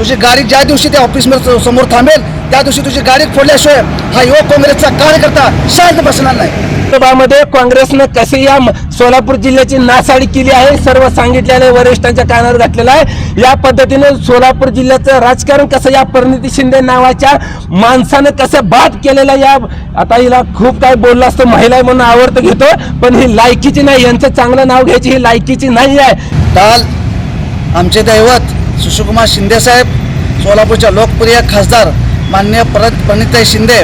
तुझी गाडी ज्या दिवशी त्या ऑफिसमध्ये समोर थांबेल त्या दिवशी तुझी गाडी फोडल्याशिवाय हा युवक काँग्रेसचा कार्यकर्ता शांत बसणार नाही. लोकसभामध्ये काँग्रेसनं कसे या सोलापूर जिल्ह्याची नासाडी केली आहे सर्व सांगितलेलं आहे, वरिष्ठांच्या कानावर घातलेलं आहे. या पद्धतीने सोलापूर जिल्ह्याचं राजकारण कसं या परिणिती शिंदे नावाच्या माणसानं कसं बाद केलेलं या आता हिला खूप काय बोललं असतं महिला म्हणून आवडतं घेतो पण ही लायकीची नाही यांचं चांगलं नाव घ्यायची ही लायकीची नाही आहे. काल आमचे दैवत सुशीलकुमार शिंदेसाहेब सोलापूरच्या लोकप्रिय खासदार मान्य परत प्रणिताई शिंदे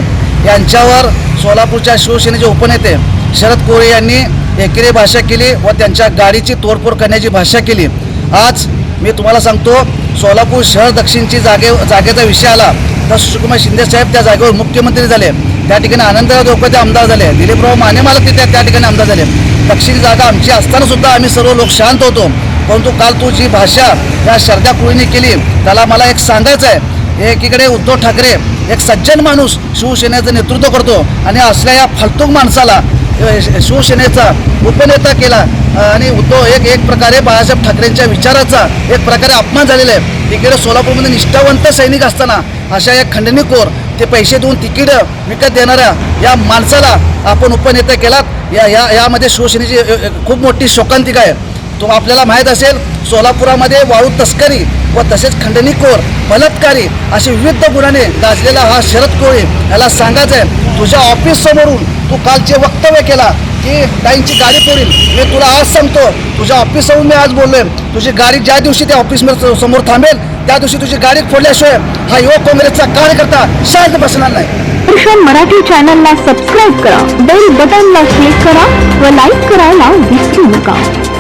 यांच्यावर सोलापूरच्या शिवसेनेचे उपनेते शरद कोरे यांनी एकेरी भाषा केली व त्यांच्या गाडीची तोडफोड करण्याची भाषा केली. आज मी तुम्हाला सांगतो सोलापूर शहर दक्षिणची जागे जागेचा विषय आला तर सुशीलकुमार शिंदेसाहेब त्या जागेवर मुख्यमंत्री झाले. त्या ठिकाणी आनंदराव देवकर आमदार झाले. दिलीपराव माने मालक तिथे त्या ठिकाणी आमदार झाले. दक्षिण जागा आमची असतानासुद्धा आम्ही सर्व लोक शांत होतो. परंतु काल तू जी भाषा या श्रद्धा कुळीने केली त्याला मला एक सांगायचं आहे एकीकडे उद्धव ठाकरे एक सज्जन माणूस शिवसेनेचं नेतृत्व करतो आणि असल्या या फालतूक माणसाला शिवसेनेचा उपनेता केला. आणि उद्धव एक एक प्रकारे बाळासाहेब ठाकरेंच्या विचाराचा एक प्रकारे अपमान झालेला आहे. तिकडे सोलापूरमध्ये निष्ठावंत सैनिक असताना अशा एक खंडणीकोर ते पैसे देऊन तिकीट विकत देणाऱ्या या माणसाला आपण उपनेता केलात. या या यामध्ये शिवसेनेची खूप मोठी शोकांतिका आहे. तो आपल्याला माहीत असेल सोलापुरामध्ये वाळू तस्करी व तसेच खंडणीखोर बलात्कारी असे विविध गुन्ह्याने गाजलेला हा शरद कोळी. याला सांगायचं आहे तुझ्या ऑफिस समोरून तू कालचे वक्तव्य केला की काहींची गाडी पोरील मी तुला आज सांगतो तुझ्या ऑफिसवरून मी आज बोललोय. तुझी गाडी ज्या दिवशी त्या ऑफिसमध्ये समोर थांबेल त्या दिवशी तुझी गाडी फोडल्याशिवाय हा युवक काँग्रेसचा कार्यकर्ता शांत बसणार नाही. दर्शन मराठी चॅनलला सबस्क्राईब करा बेल बटनला क्लिक करा व लाईक करायला विसरू नका.